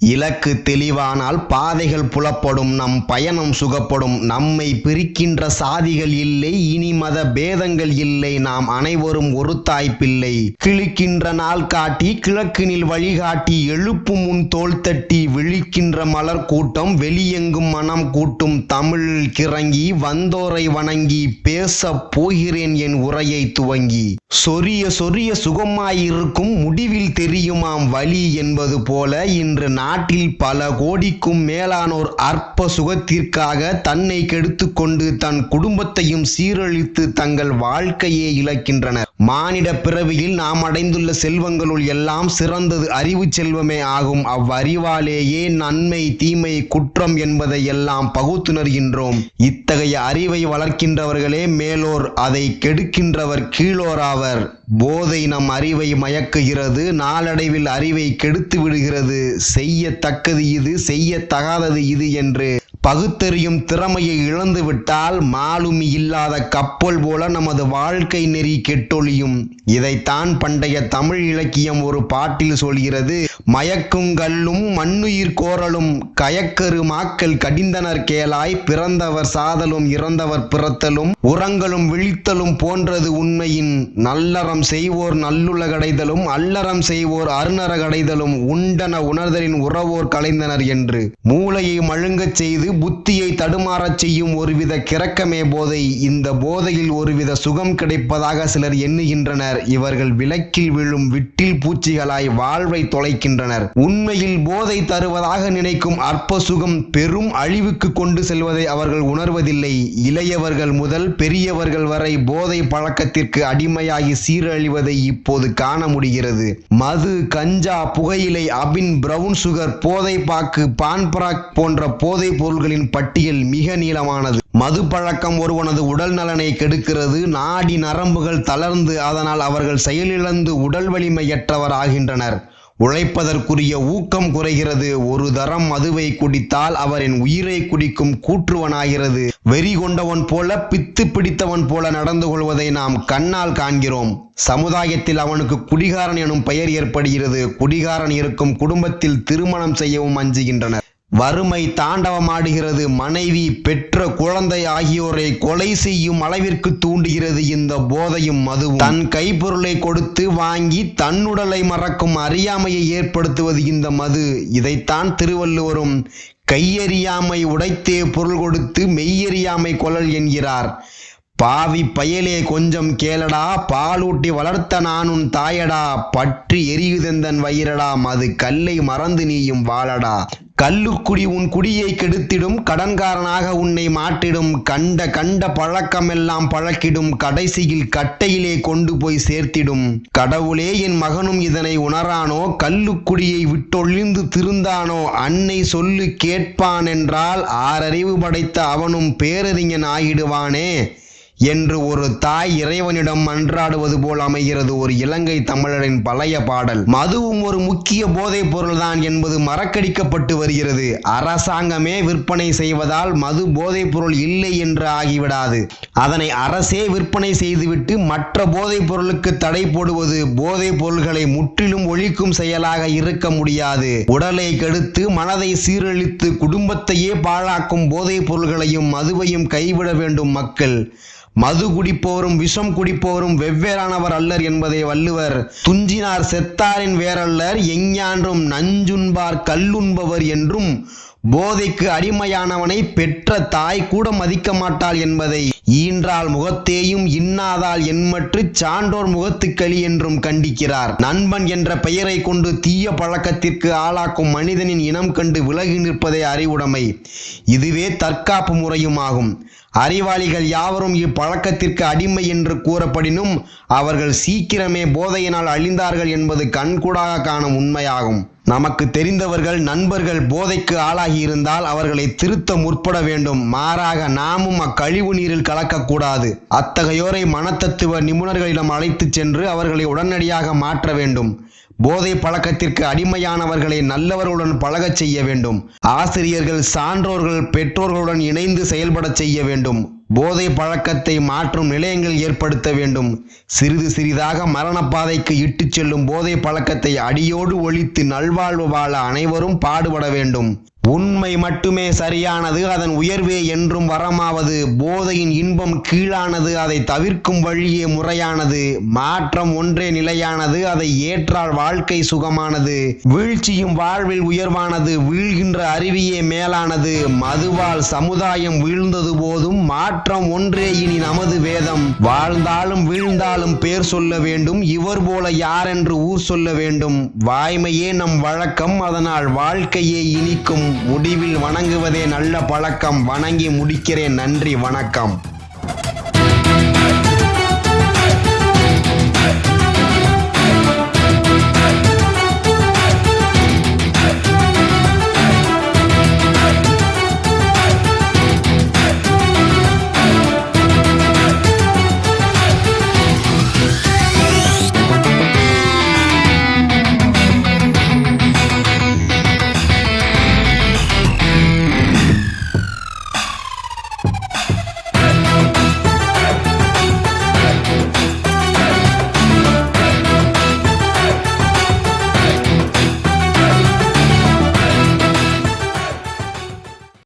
இலக்கு தெளிவானால் பாதைகள் புலப்படும் நம் பயணம் சுகப்படும். நம்மை பிரிக்கின்ற சாதிகள் இல்லை இனி மத பேதங்கள் இல்லை. நாம் அனைவரும் ஒரு தாய் கிழிக்கின்ற நாள் காட்டி கிழக்கினில் வழிகாட்டி எழுப்பும் முன் தோல் தட்டி விழிக்கின்ற மலர் கூட்டம் வெளியெங்கும் மனம் கூட்டும். தமிழ் கிறங்கி வந்தோரை வணங்கி பேசப் போகிறேன் என் உரையை துவங்கி. சொரிய சொரிய சுகமாயிருக்கும் முடிவில் தெரியுமாம் வலி என்பது போல இன்று நாட்டில் பல கோடிக்கும் மேலானோர் அற்ப சுகத்திற்காக தன்னை கெடுத்துக்கொண்டு தன் குடும்பத்தையும் சீரழித்து தங்கள் வாழ்க்கையே இழக்கின்றனர். மானிட பிறவியில் நாம் அடைந்துள்ள செல்வங்களுள் எல்லாம் சிறந்தது அறிவு செல்வமே ஆகும். அவ்வறிவாலேயே நன்மை தீமை குற்றம் என்பதை எல்லாம் பகுத்துணர்கின்றோம். இத்தகைய அறிவை வளர்க்கின்றவர்களே மேலோர் அதை கெடுக்கின்றவர் கீழோராவர் போதை நம் அறிவை மயக்குகிறது நாளடைவில் அறிவை கெடுத்து விடுகிறது. செய்யத்தக்கது இது செய்யத்தகாதது இது என்று பகுத்தறியும் திறமையை இழந்துவிட்டால் மாலுமி இல்லாத கப்பல் போல நமது வாழ்க்கை நெறி கெட்டொழியும். இதைத்தான் பண்டைய தமிழ் இலக்கியம் ஒரு பாட்டில் சொல்கிறது. மயக்கும் கல்லும் மண்ணுயிர் கோரலும் கயக்கரு மாக்கள் கடிந்தனர் கேளாய். பிறந்தவர் சாதலும் இறந்தவர் பிறத்தலும் உரங்களும் விழித்தலும் போன்றது உண்மையின் நல்லறம் செய்வோர் நல்லுலகடைதலும் அல்லறம் செய்வோர் அருணரகடைதலும் உண்டன உணர்தலின் உறவோர் கலைந்தனர் என்று. மூளையை மழுங்கச் செய்து புத்தியை தடுமாறச் செய்யும் ஒருவித கிறக்கமே போதை. இந்த போதையில் ஒருவித சுகம் கிடைப்பதாக சிலர் எண்ணுகின்றனர். இவர்கள் விளக்கில் விழும் விட்டில் பூச்சிகளாய் வாழ்வை தொலைக்கின்றனர். உண்மையில் போதை தருவதாக நினைக்கும் அற்ப சுகம் பெரும் அழிவுக்கு கொண்டு செல்வதை அவர்கள் உணர்வதில்லை. இளையவர்கள் முதல் பெரியவர்கள் வரை போதை பழக்கத்திற்கு அடிமையாகி சீரழிவதை இப்போது காண முடிகிறது. மது கஞ்சா புகையிலை அபின் பிரவுன் சுகர் போதை பாக்கு பான்பராக் போன்ற போதைப் பொருள்களின் பட்டியல் மிக நீளமானது. மது பழக்கம் ஒருவனது உடல் நலனை கெடுக்கிறது. நாடி நரம்புகள் தளர்ந்து அதனால் அவர்கள் செயலிழந்து உடல் வலிமையற்றவர் ஆகின்றனர். உழைப்பதற்குரிய ஊக்கம் குறைகிறது. ஒரு தரம் மதுவை குடித்தால் அவரின் உயிரை குடிக்கும் கூற்றுவனாகிறது. வெறி கொண்டவன் போல பித்து பிடித்தவன் போல நடந்து கொள்வதை நாம் கண்ணால் காண்கிறோம். சமுதாயத்தில் அவனுக்கு குடிகாரன் எனும் பெயர் ஏற்படுகிறது. குடிகாரன் இருக்கும் குடும்பத்தில் திருமணம் செய்யவும் அஞ்சுகின்றனர். வறுமை தாண்டவமாடுகிறது. மனைவி பெற்ற குழந்தை ஆகியோரை கொலை செய்யும் அளவிற்கு தூண்டுகிறது. இந்த போதையும் மதுவும் தன் கைப்பொருளை கொடுத்து வாங்கி தன்னுடலை மறக்கும் அறியாமையை ஏற்படுத்துவது இந்த மது. இதைத்தான் திருவள்ளுவரும் கையறியாமை உடைத்தே பொருள் கொடுத்து மெய்யறியாமை கொள்ளல் என்கிறார். பாவி பயலே கொஞ்சம் கேளடா பாலூட்டி வளர்த்த நானுன் தாயடா பற்றி எரியுதெந்தன் வயிறடா அது கல்லை மறந்து நீயும் வாழடா. கல்லுக்குடி உன் குடியை கெடுத்திடும் கடன்காரனாக உன்னை மாட்டிடும் கண்ட கண்ட பழக்கமெல்லாம் பழக்கிடும் கடைசியில் கட்டையிலே கொண்டு போய் சேர்த்திடும். கடவுளே என் மகனும் இதனை உணரானோ கல்லுக்குடியை விட்டொழிந்து திருந்தானோ அன்னை சொல்லு கேட்பான் என்றால் ஆறறிவு படைத்த அவனும் பேரறிஞன் ஆகிடுவானே என்று ஒரு தாய் இறைவனிடம் மன்றாடுவது போல் அமைகிறது ஒரு இலங்கை தமிழரின் பழைய பாடல். மதுவும் ஒரு முக்கிய போதைப் பொருள்தான் என்பது மறக்கடிக்கப்பட்டு வருகிறது. அரசாங்கமே விற்பனை செய்வதால் மது போதைப் பொருள் இல்லை என்று ஆகிவிடாது. அதனை அரசே விற்பனை செய்துவிட்டு மற்ற போதைப் பொருளுக்கு தடை போடுவது போதைப் பொருள்களை முற்றிலும் ஒழிக்கும் செயலாக இருக்க முடியாது. உடலை கெடுத்து மனதை சீரழித்து குடும்பத்தையே பாழாக்கும் போதைப் பொருள்களையும் மதுவையும் கைவிட வேண்டும் மக்கள். மது குடிப்போரும் விஷம் குடிப்போரும் வெவ்வேறானவர் அல்லர் என்பதை வள்ளுவர் துஞ்சினார் செத்தாரின் வேறல்லர் எஞ்ஞான்றும் நஞ்சுண்பார் கல்லுண்பவர் என்றும் போதைக்கு அடிமையானவனை பெற்ற தாய் கூட மதிக்க மாட்டாள் என்பதை ஈன்றால் முகத்தேயும் இன்னாதால் என்மற்று சான்றோர் முகத்துக்களி என்றும் கண்டிக்கிறார். நண்பன் என்ற பெயரை கொண்டு தீய பழக்கத்திற்கு ஆளாக்கும் மனிதனின் இனம் கண்டு விலகி நிற்பதே அறிவுடைமை. இதுவே தற்காப்பு முறையுமாகும் அறிவாளிகள் யாவரும் இப்பழக்கத்திற்கு அடிமை என்று கூறப்படினும் அவர்கள் சீக்கிரமே போதையினால் அழிந்தார்கள் என்பது கண்கூடாக காணும் உண்மையாகும். நமக்கு தெரிந்தவர்கள் நண்பர்கள் போதைக்கு ஆளாகி இருந்தால் அவர்களை திருத்த முற்பட வேண்டும். மாறாக நாமும் அக்கழிவு நீரில் கலக்கக்கூடாது. அத்தகையோரை மனத்தத்துவ நிபுணர்களிடம் அழைத்துச் சென்று அவர்களை உடனடியாக மாற்ற வேண்டும். போதை பழக்கத்திற்கு அடிமையானவர்களை நல்லவர்களுடன் பழகச் செய்ய வேண்டும். ஆசிரியர்கள் சான்றோர்கள் பெற்றோர்களுடன் இணைந்து செயல்படச் செய்ய வேண்டும். போதை பழக்கத்தை மாற்றும் நிலையங்கள் ஏற்படுத்த வேண்டும். சிறிது சிறிதாக மரணப்பாதைக்கு இட்டுச் செல்லும் போதை பழக்கத்தை அடியோடு ஒழித்து நல்வாழ்வு வாழ அனைவரும் பாடுபட வேண்டும். உண்மை மட்டுமே சரியானது அதன் உயர்வே என்றும் வரமாவது போதையின் இன்பம் கீழானது அதை தவிர்க்கும் வழியே முறையானது மாற்றம் ஒன்றே நிலையானது அதை ஏற்றால் வாழ்க்கை சுகமானது வீழ்ச்சியும் வாழ்வில் உயர்வானது வீழ்கின்ற அருவியே மேலானது மதுவால் சமுதாயம் வீழ்ந்தது போதும் மாற்றம் ஒன்றே இனி நமது வேதம். வாழ்ந்தாலும் வீழ்ந்தாலும் பேர் சொல்ல வேண்டும் இவர் போல யாரென்று ஊர் சொல்ல வேண்டும். வாய்மையே நம் வழக்கம் அதனால் வாழ்க்கையே இனிக்கும். முடிவில் வணங்குவதே நல்ல பழக்கம். வணங்கி முடிக்கிறேன். நன்றி வணக்கம்.